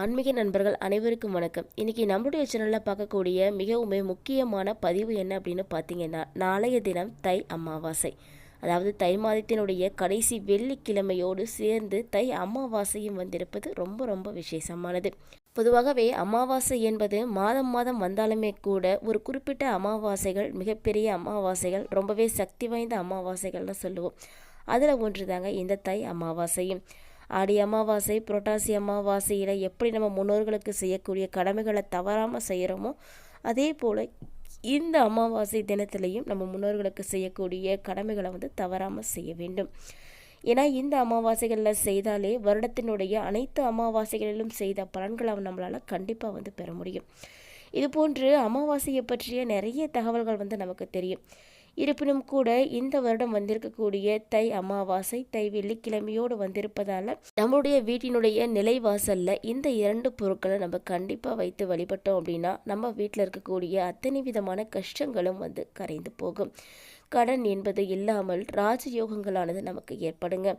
ஆன்மீக நண்பர்கள் அனைவருக்கும் வணக்கம். இன்றைக்கி நம்மளுடைய சேனலில் பார்க்கக்கூடிய மிகவுமே முக்கியமான பதிவு என்ன அப்படின்னு பார்த்தீங்கன்னா நாளைய தினம் தை அமாவாசை. அதாவது தை மாதத்தினுடைய கடைசி வெள்ளிக்கிழமையோடு சேர்ந்து தை அமாவாசையும் வந்திருப்பது ரொம்ப ரொம்ப விசேஷமானது. பொதுவாகவே அமாவாசை என்பது மாதம் மாதம் வந்தாலுமே கூட ஒரு குறிப்பிட்ட அமாவாசைகள் மிகப்பெரிய அமாவாசைகள் ரொம்பவே சக்தி வாய்ந்த அமாவாசைகள்னு சொல்லுவோம். அதில் ஒன்று தாங்க இந்த தை அமாவாசையும். ஆடி அமாவாசை புரட்டாசி அமாவாசையில் எப்படி நம்ம முன்னோர்களுக்கு செய்யக்கூடிய கடமைகளை தவறாமல் செய்கிறோமோ அதே போல் இந்த அமாவாசை தினத்திலையும் நம்ம முன்னோர்களுக்கு செய்யக்கூடிய கடமைகளை வந்து தவறாமல் செய்ய வேண்டும். ஏன்னா இந்த அமாவாசைகளில் செய்தாலே வருடத்தினுடைய அனைத்து அமாவாசைகளிலும் செய்த பலன்களை நம்மளால் கண்டிப்பாக வந்து பெற முடியும். இது போன்று அமாவாசையை பற்றிய நிறைய தகவல்கள் வந்து நமக்கு தெரியும். இருப்பினும் கூட இந்த வருடம் வந்திருக்கக்கூடிய தை அமாவாசை தை வெள்ளிக்கிழமையோடு வந்திருப்பதால் நம்மளுடைய வீட்டினுடைய நிலைவாசலில் இந்த இரண்டு பொருட்களை நம்ம கண்டிப்பாக வைத்து வழிபட்டோம் அப்படின்னா நம்ம வீட்டில் இருக்கக்கூடிய அத்தனை விதமான கஷ்டங்களும் வந்து கரைந்து போகும். கடன் என்பது இல்லாமல் ராஜயோகங்களானது நமக்கு ஏற்படுங்க.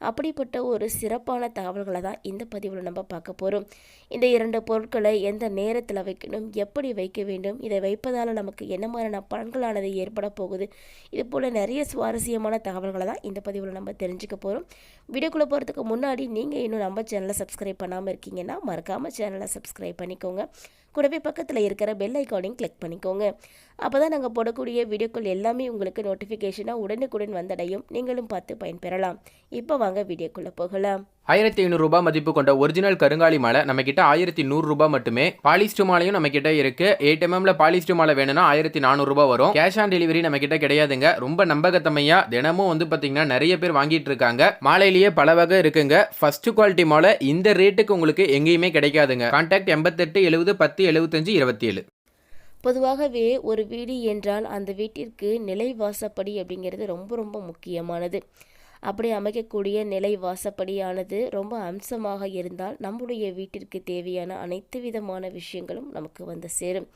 அப்படிப்பட்ட ஒரு சிறப்பான தகவல்களை தான் இந்த பதிவில் நம்ம பார்க்க போகிறோம் இந்த இரண்டு பொருட்களை எந்த நேரத்தில் வைக்கணும் எப்படி வைக்க வேண்டும் இதை வைப்பதால் நமக்கு என்ன மாதிரியான பலன்களானது ஏற்பட போகுது இது போல் நிறைய சுவாரஸ்யமான தகவல்களை தான் இந்த பதிவில் நம்ம தெரிஞ்சுக்க போகிறோம் வீடியோக்குள்ளே போகிறதுக்கு முன்னாடி நீங்கள் இன்னும் நம்ம சேனலை சப்ஸ்கிரைப் பண்ணாமல் இருக்கீங்கன்னா மறக்காமல் சேனலை சப்ஸ்கிரைப் பண்ணிக்கோங்க. கூடவே பக்கத்தில் இருக்கிற பெல் ஐக்கானையும் கிளிக் பண்ணிக்கோங்க. அப்போ தான் நாங்கள் போடக்கூடிய வீடியோக்கள் எல்லாமே உங்களுக்கு நோட்டிஃபிகேஷனாக உடனுக்குடன் வந்தடையும். நீங்களும் பார்த்து பயன்பெறலாம். இப்போ வாங்க வீடியோக்குள்ளே போகலாம். ஆயிரத்தி ஐநூறுரூபா மதிப்பு கொண்ட ஒரிஜினல் கருங்காலி மாலை நம்ம கிட்ட ஆயிரத்தி நூறுரூபா மட்டுமே. பாலிஸ்டு மாலையும் நம்ம கிட்ட இருக்கு எயிட் எம்எம்ல பாலிஸ்டு மாலை வேணும்னா ஆயிரத்தி நானூறுரூபா வரும். கேஷ் ஆன் டெலிவரி நம்ம கிட்ட கிடையாதுங்க. ரொம்ப நம்பகத்தமையா தினமும் வந்து பாத்தீங்கன்னா நிறைய பேர் வாங்கிட்டு இருக்காங்க. மாலையிலேயே பல வகை இருக்குங்க. ஃபர்ஸ்ட் குவாலிட்டி மாலை இந்த ரேட்டுக்கு உங்களுக்கு எங்கேயுமே கிடைக்காதுங்க. கான்டாக்ட் எண்பத்தெட்டு எழுபது பத்து எழுபத்தஞ்சு இருபத்தி ஏழு பொதுவாகவே ஒரு வீடு என்றால் அந்த வீட்டிற்கு நிலை வாசப்படி அப்படிங்கிறது ரொம்ப ரொம்ப முக்கியமானது. அப்படி அமைக்கக்கூடிய நிலை வாசப்படியானது ரொம்ப அம்சமாக இருந்தால் நம்முடைய வீட்டிற்கு தேவையான அனைத்து விதமான விஷயங்களும் நமக்கு வந்து சேரும்.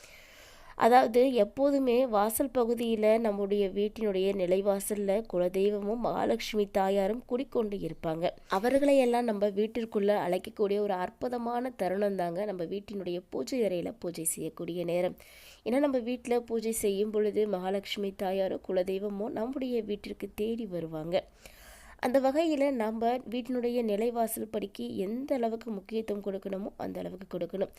அதாவது எப்போதுமே வாசல் பகுதியில் நம்முடைய வீட்டினுடைய நிலைவாசலில் குலதெய்வமும் மகாலட்சுமி தாயாரும் குடிக்கொண்டு இருப்பாங்க. அவர்களையெல்லாம் நம்ம வீட்டிற்குள்ளே அழைக்கக்கூடிய ஒரு அற்புதமான தருணம் தாங்க நம்ம வீட்டினுடைய பூஜை அறையில் பூஜை செய்யக்கூடிய நேரம். ஏன்னா நம்ம வீட்டில் பூஜை செய்யும் பொழுது மகாலட்சுமி தாயாரோ குலதெய்வமோ நம்முடைய வீட்டிற்கு தேடி வருவாங்க. அந்த வகையில் நம்ம வீட்டினுடைய நிலைவாசல் படிக்கு எந்த அளவுக்கு முக்கியத்துவம் கொடுக்கணுமோ அந்த அளவுக்கு கொடுக்கணும்.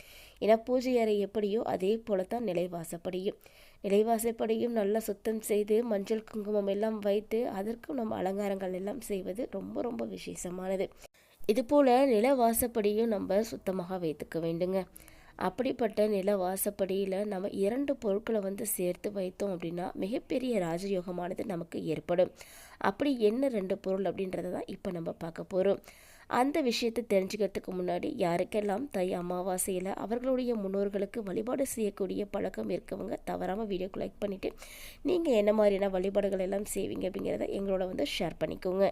ஏன்னா பூஜை அறை எப்படியோ அதே போல தான் நிலைவாசப்படியும் நிலைவாசப்படியும் நல்லா சுத்தம் செய்து மஞ்சள் குங்குமம் எல்லாம் வைத்து அதற்கும் நம்ம அலங்காரங்கள் எல்லாம் செய்வது ரொம்ப ரொம்ப விசேஷமானது. இதுபோல் நிலவாசப்படியும் நம்ம சுத்தமாக வைத்துக்க வேண்டுங்க. அப்படிப்பட்ட நில வாசப்படியில் நம்ம இரண்டு பொருட்களை வந்து சேர்த்து வைத்தோம் அப்படின்னா மிகப்பெரிய ராஜயோகமானது நமக்கு ஏற்படும். அப்படி என்ன ரெண்டு பொருள் அப்படின்றத தான் இப்போ நம்ம பார்க்க போகிறோம் அந்த விஷயத்தை தெரிஞ்சுக்கிறதுக்கு முன்னாடி யாருக்கெல்லாம் தை அமாவாசையில் அவர்களுடைய முன்னோர்களுக்கு வழிபாடு செய்யக்கூடிய பழக்கம் இருக்கவங்க தவறாமல் வீடியோக்கு லைக் பண்ணிவிட்டு நீங்கள் என்ன மாதிரியான வழிபாடுகள் எல்லாம் செய்வீங்க அப்படிங்கிறத எங்களோட வந்து ஷேர் பண்ணிக்கோங்க.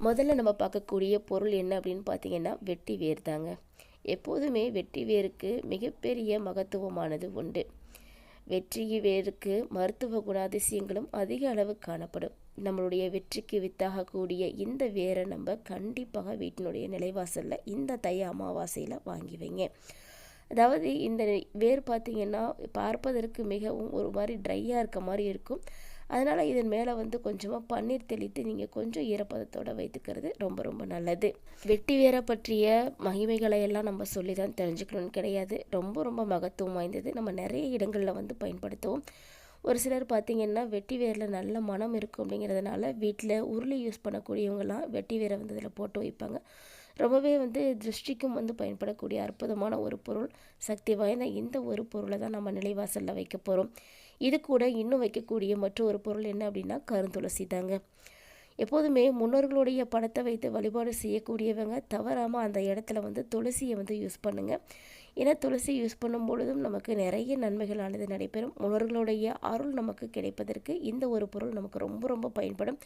முதல்ல நம்ம பார்க்கக்கூடிய பொருள் என்ன அப்படின்னு பார்த்தீங்கன்னா வெட்டி வேர் தாங்க எப்போதுமே வெற்றி வேருக்கு மிகப்பெரிய மகத்துவமானது உண்டு. வெற்றி வேருக்கு மருத்துவ குணாதிசயங்களும் அதிக அளவு காணப்படும். நம்மளுடைய வெற்றிக்கு வித்தாகக்கூடிய இந்த வேரை நம்ம கண்டிப்பாக வீட்டினுடைய நிலைவாசலில் இந்த தை அமாவாசையில் வாங்கி வைங்க. அதாவது இந்த வேர் பார்த்திங்கன்னா பார்ப்பதற்கு மிகவும் ஒரு மாதிரி ட்ரையாக இருக்க மாதிரி இருக்கும். அதனால் இதன் மேலே வந்து கொஞ்சமாக பன்னீர் தெளித்து நீங்கள் கொஞ்சம் ஈரப்பதத்தோடு வைத்துக்கிறது ரொம்ப ரொம்ப நல்லது. வெட்டி வேற பற்றிய மகிமைகளை எல்லாம் நம்ம சொல்லி தான் தெரிஞ்சுக்கணும்னு கிடையாது. ரொம்ப ரொம்ப மகத்துவம் வாய்ந்தது. நம்ம நிறைய இடங்களில் வந்து பயன்படுத்துவோம். ஒரு சிலர் பார்த்திங்கன்னா வெட்டி வேரில் நல்ல மனம் இருக்கும் அப்படிங்கிறதுனால வீட்டில் உருளி யூஸ் பண்ணக்கூடியவங்கலாம் வெட்டி வேரை வந்து இதில் போட்டு வைப்பாங்க. ரொம்பவே வந்து திருஷ்டிக்கும் வந்து பயன்படக்கூடிய அற்புதமான ஒரு பொருள். சக்தி வாய்ந்த இந்த ஒரு பொருளை தான் நம்ம நிலைவாசலில் வைக்க போகிறோம் இது கூட இன்னும் வைக்கக்கூடிய மற்றொரு பொருள் என்ன அப்படின்னா கருந்துளசி தாங்க. எப்போதுமே முன்னோர்களுடைய படத்தை வைத்து வழிபாடு செய்யக்கூடியவங்க தவறாமல் அந்த இடத்துல வந்து துளசியை வந்து யூஸ் பண்ணுங்கள் ஏன்னா துளசி யூஸ் பண்ணும் பொழுதும் நமக்கு நிறைய நன்மைகளானது நடைபெறும். முன்னோர்களுடைய அருள் நமக்கு கிடைப்பதற்கு இந்த ஒரு பொருள் நமக்கு ரொம்ப ரொம்ப பயன்படும்.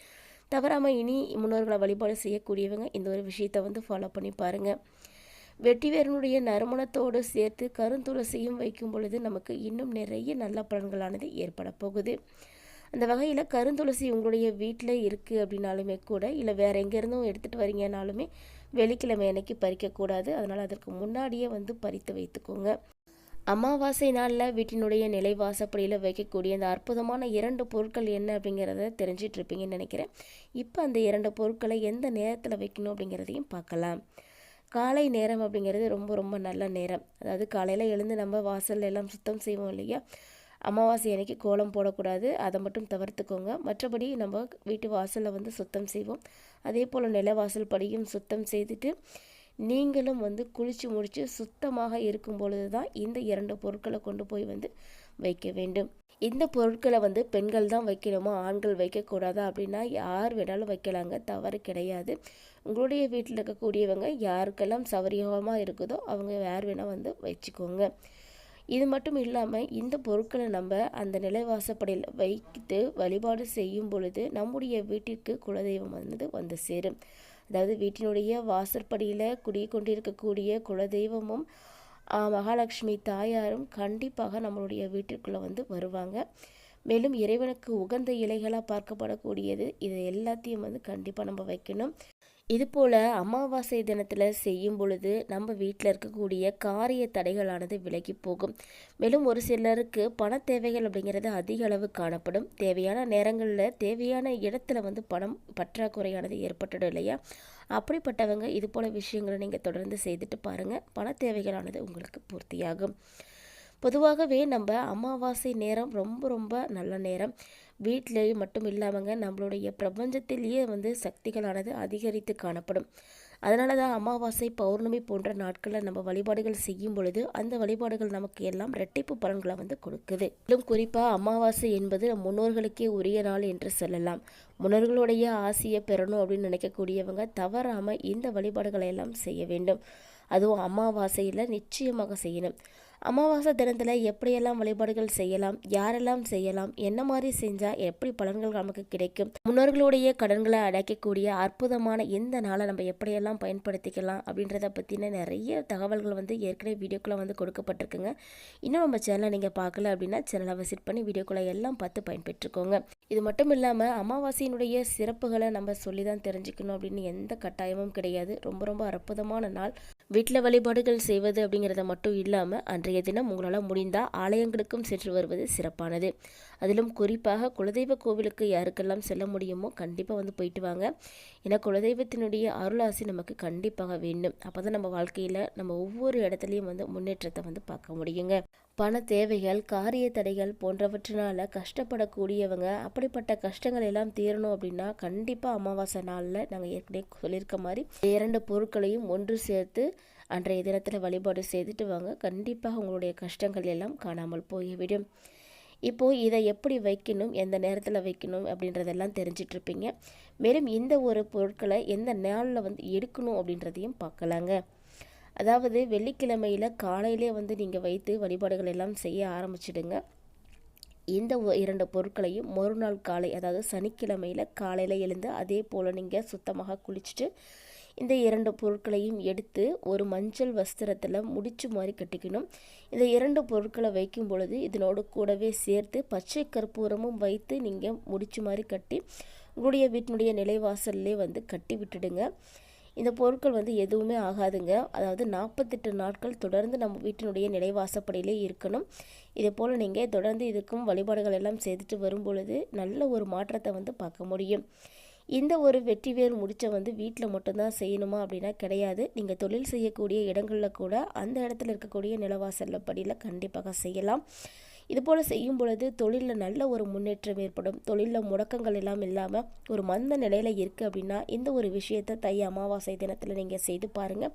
தவறாமல் இனி முன்னோர்களை வழிபாடு செய்யக்கூடியவங்க இந்த ஒரு விஷயத்தை வந்து ஃபாலோ பண்ணி பாருங்கள் வெட்டிவேரனுடைய நறுமணத்தோடு சேர்த்து கருந்துளசியும் வைக்கும் பொழுது நமக்கு இன்னும் நிறைய நல்ல பலன்களானது ஏற்பட போகுது. அந்த வகையில் கருந்துளசி உங்களுடைய வீட்டில் இருக்குது அப்படின்னாலுமே கூட இல்லை வேறு எங்கேருந்தும் எடுத்துகிட்டு வரீங்கனாலுமே வெள்ளிக்கிழமை அன்னைக்கு பறிக்கக்கூடாது. அதனால் அதற்கு முன்னாடியே வந்து பறித்து வைத்துக்கோங்க. அமாவாசை நாளில் வீட்டினுடைய நிலை வாசப்படியில் வைக்கக்கூடிய அந்த அற்புதமான இரண்டு பொருட்கள் என்ன அப்படிங்கிறத தெரிஞ்சிட்ருப்பீங்கன்னு நினைக்கிறேன். இப்போ அந்த இரண்டு பொருட்களை எந்த நேரத்தில் வைக்கணும் அப்படிங்கிறதையும் பார்க்கலாம். காலை நேரம் அப்படிங்கிறது ரொம்ப ரொம்ப நல்ல நேரம். அதாவது காலையில் எழுந்து நம்ம வாசல் எல்லாம் சுத்தம் செய்வோம் இல்லையா? அமாவாசை அன்னைக்கு கோலம் போடக்கூடாது. அதை மட்டும் தவிர்த்துக்கோங்க. மற்றபடி நம்ம வீட்டு வாசலில் வந்து சுத்தம் செய்வோம். அதே போல் நிலவாசல் படியும் சுத்தம் செய்துட்டு நீங்களும் வந்து குளித்து முடித்து சுத்தமாக இருக்கும் பொழுது தான் இந்த இரண்டு பொருட்களை கொண்டு போய் வந்து வைக்க வேண்டும். இந்த பொருட்களை வந்து பெண்கள் தான் வைக்கணுமா? ஆண்கள் வைக்கக்கூடாதா? அப்படின்னா யார் வேணாலும் வைக்கலாங்க. தவறு கிடையாது. உங்களுடைய வீட்டில் இருக்கக்கூடியவங்க யாருக்கெல்லாம் சௌரியமாக இருக்குதோ அவங்க யார் வேணால் வந்து வச்சுக்கோங்க. இது மட்டும் இல்லாமல் இந்த பொருட்களை நம்ம அந்த நிலைவாசப்படையில் வைத்து வழிபாடு செய்யும் பொழுது நம்முடைய வீட்டிற்கு குலதெய்வம் வந்து வந்து சேரும். அதாவது வீட்டினுடைய வாசற்படியில் குடிக்கொண்டிருக்கக்கூடிய குலதெய்வமும் மகாலட்சுமி தாயாரும் கண்டிப்பாக நம்மளுடைய வீட்டிற்குள்ளே வந்து வருவாங்க. மேலும் இறைவனுக்கு உகந்த இலைகளாக பார்க்கப்படக்கூடியது. இது எல்லாத்தையும் வந்து கண்டிப்பாக நம்ம வைக்கணும். இது போல் அமாவாசை தினத்தில் செய்யும் பொழுது நம்ம வீட்டில் இருக்கக்கூடிய காரிய தடைகளானது விலகி போகும். மேலும் ஒரு சிலருக்கு பண தேவைகள் அப்படிங்கிறது அதிக அளவு காணப்படும். தேவையான நேரங்களில் தேவையான இடத்துல வந்து பணம் பற்றாக்குறையானது ஏற்பட்டுடும் இல்லையா? அப்படிப்பட்டவங்க இது போல் விஷயங்களை நீங்கள் தொடர்ந்து செய்துட்டு பாருங்கள் பண தேவைகளானது உங்களுக்கு பூர்த்தியாகும். பொதுவாகவே நம்ம அமாவாசை நேரம் ரொம்ப ரொம்ப நல்ல நேரம். வீட்டிலேயே மட்டும் இல்லாமங்க நம்மளுடைய பிரபஞ்சத்திலேயே வந்து சக்திகளானது அதிகரித்து காணப்படும். அதனால தான் அமாவாசை பௌர்ணமி போன்ற நாட்களில் நம்ம வழிபாடுகள் செய்யும் பொழுது அந்த வழிபாடுகள் நமக்கு எல்லாம் ரெட்டிப்பு பலன்களை வந்து கொடுக்குது. மேலும் குறிப்பாக அமாவாசை என்பது நம் முன்னோர்களுக்கே உரிய நாள் என்று சொல்லலாம். முன்னோர்களுடைய ஆசையை பெறணும் அப்படின்னு நினைக்கக்கூடியவங்க தவறாமல் இந்த வழிபாடுகளை எல்லாம் செய்ய வேண்டும். அதுவும் அமாவாசையில் நிச்சயமாக செய்யணும். அமாவாசை தினத்தில் எப்படியெல்லாம் வழிபாடுகள் செய்யலாம் யாரெல்லாம் செய்யலாம் என்ன மாதிரி செஞ்சால் எப்படி பலன்கள் நமக்கு கிடைக்கும் முன்னோர்களுடைய கடன்களை அடைக்கக்கூடிய அற்புதமான இந்த நாளை நம்ம எப்படியெல்லாம் பயன்படுத்திக்கலாம் அப்படின்றத பற்றின நிறைய தகவல்கள் வந்து ஏற்கனவே வீடியோக்குள்ளே வந்து கொடுக்கப்பட்டிருக்குங்க. இன்னும் நம்ம சேனலை நீங்கள் பார்க்கல அப்படின்னா சேனலை விசிட் பண்ணி வீடியோக்குள்ளே எல்லாம் பார்த்து பயன்பெற்றுக்கோங்க. இது மட்டும் இல்லாமல் அமாவாசையினுடைய சிறப்புகளை நம்ம சொல்லி தான் தெரிஞ்சுக்கணும் அப்படின்னு எந்த கட்டாயமும் கிடையாது. ரொம்ப ரொம்ப அற்புதமான நாள். வீட்டில் வழிபாடுகள் செய்வது அப்படிங்கிறத மட்டும் இல்லாமல் அன்றைய தினம் உங்களால் முடிந்தால் ஆலயங்களுக்கும் சென்று வருவது சிறப்பானது. அதிலும் குறிப்பாக குலதெய்வ கோவிலுக்கு யாருக்கெல்லாம் செல்ல முடியுமோ கண்டிப்பாக வந்து போயிட்டு வாங்க. ஏன்னா குலதெய்வத்தினுடைய அருளாசி நமக்கு கண்டிப்பாக வேண்டும். அப்போ தான் நம்ம வாழ்க்கையில் நம்ம ஒவ்வொரு இடத்துலையும் வந்து முன்னேற்றத்தை வந்து பார்க்க முடியுங்க. பண தேவைகள் காரிய தடைகள் போன்றவற்றினால கஷ்டப்படக்கூடியவங்க அப்படிப்பட்ட கஷ்டங்கள் எல்லாம் தீரணும் அப்படின்னா கண்டிப்பாக அமாவாசை நாளில் நாங்கள் ஏற்கனவே சொல்லியிருக்க மாதிரி இரண்டு பொருட்களையும் ஒன்று சேர்த்து அன்றைய தினத்தில் வழிபாடு செய்துட்டு வாங்க. கண்டிப்பாக உங்களுடைய கஷ்டங்கள் எல்லாம் காணாமல் போய்விடும். இப்போது இதை எப்படி வைக்கணும் எந்த நேரத்தில் வைக்கணும் அப்படின்றதெல்லாம் தெரிஞ்சிட்டு இருப்பீங்க மேலும் இந்த ஒரு பொருட்களை எந்த நாளில் வந்து எடுக்கணும் அப்படின்றதையும் பார்க்கலாங்க. அதாவது வெள்ளிக்கிழமையில் காலையிலே வந்து நீங்கள் வைத்து வழிபாடுகள் எல்லாம் செய்ய ஆரம்பிச்சிடுங்க. இந்த இரண்டு பொருட்களையும் மறுநாள் காலை அதாவது சனிக்கிழமையில் காலையில் எழுந்து அதே போல் நீங்கள் சுத்தமாக குளிச்சுட்டு இந்த இரண்டு பொருட்களையும் எடுத்து ஒரு மஞ்சள் வஸ்திரத்தில் முடிச்சு மாதிரி கட்டிக்கணும். இந்த இரண்டு பொருட்களை வைக்கும் பொழுது இதனோடு கூடவே சேர்த்து பச்சை கற்பூரமும் வைத்து நீங்கள் முடிச்சு மாதிரி கட்டி உங்களுடைய வீட்டினுடைய நிலைவாசல்லே வந்து கட்டி விட்டுடுங்க. இந்த பொருட்கள் வந்து எதுவுமே ஆகாதுங்க. அதாவது நாற்பத்தெட்டு நாட்கள் தொடர்ந்து நம்ம வீட்டினுடைய நிலைவாசப்படியிலே இருக்கணும். இதே போல் நீங்கள் தொடர்ந்து இதுக்கும் வழிபாடுகள் எல்லாம் செய்துட்டு வரும் பொழுது நல்ல ஒரு மாற்றத்தை வந்து பார்க்க முடியும். இந்த ஒரு வெற்றி வேர் முடிச்ச வந்து வீட்டில் மட்டும்தான் செய்யணுமா அப்படின்னா கிடையாது. நீங்கள் தொழில் செய்யக்கூடிய இடங்களில் கூட அந்த இடத்துல இருக்கக்கூடிய நிலவாசல்ல படியில் கண்டிப்பாக செய்யலாம். இதுபோல் செய்யும் பொழுது தொழிலில் நல்ல ஒரு முன்னேற்றம் ஏற்படும். தொழிலில் முடக்கங்கள் எல்லாம் இல்லாமல் ஒரு மந்த நிலையில் இருக்குது அப்படின்னா இந்த ஒரு விஷயத்தை தை அமாவாசை தினத்தில் நீங்கள் செய்து பாருங்கள்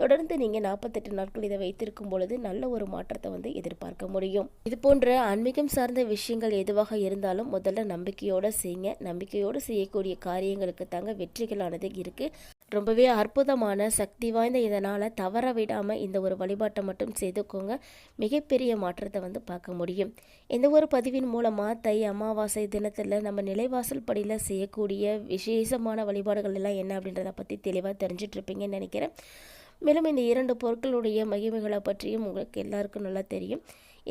தொடர்ந்து நீங்கள் நாற்பத்தெட்டு நாட்கள் இதை வைத்திருக்கும் பொழுது நல்ல ஒரு மாற்றத்தை வந்து எதிர்பார்க்க முடியும். இது போன்ற ஆன்மீகம் சார்ந்த விஷயங்கள் எதுவாக இருந்தாலும் முதல்ல நம்பிக்கையோடு செய்யுங்க நம்பிக்கையோடு செய்யக்கூடிய காரியங்களுக்கு தாங்க வெற்றிகளானது இருக்குது ரொம்பவே அற்புதமான சக்தி வாய்ந்த இதனால் தவற விடாமல் இந்த ஒரு வழிபாட்டை மட்டும் செய்துக்கோங்க. மிகப்பெரிய மாற்றத்தை வந்து பார்க்க முடியும். இந்த ஒரு பதிவின் மூலமாக தை அமாவாசை தினத்தில் நம்ம நிலைவாசல் படியில் செய்யக்கூடிய விசேஷமான வழிபாடுகள் எல்லாம் என்ன அப்படின்றத பற்றி தெளிவாக தெரிஞ்சிட்ருப்பீங்கன்னு நினைக்கிறேன். மேலும் இந்த இரண்டு பொருட்களுடைய மகிமைகளை பற்றியும் உங்களுக்கு எல்லாருக்கும் நல்லா தெரியும்.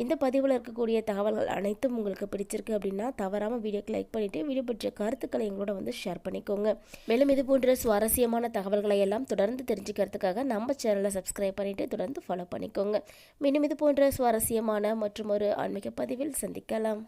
இந்த பதிவில் இருக்கக்கூடிய தகவல்கள் அனைத்தும் உங்களுக்கு பிடிச்சிருக்கு அப்படின்னா தவறாமல் வீடியோக்கு லைக் பண்ணிவிட்டு வீடியோ பற்றிய கருத்துக்களை எங்களோட வந்து ஷேர் பண்ணிக்கோங்க. மேலும் இது போன்ற சுவாரஸ்யமான தகவல்களை எல்லாம் தொடர்ந்து தெரிஞ்சுக்கிறதுக்காக நம்ம சேனலை சப்ஸ்கிரைப் பண்ணிவிட்டு தொடர்ந்து ஃபாலோ பண்ணிக்கோங்க. மீண்டும் இது போன்ற சுவாரஸ்யமான மற்றும் ஒரு ஆன்மீக பதிவில் சந்திக்கலாம்.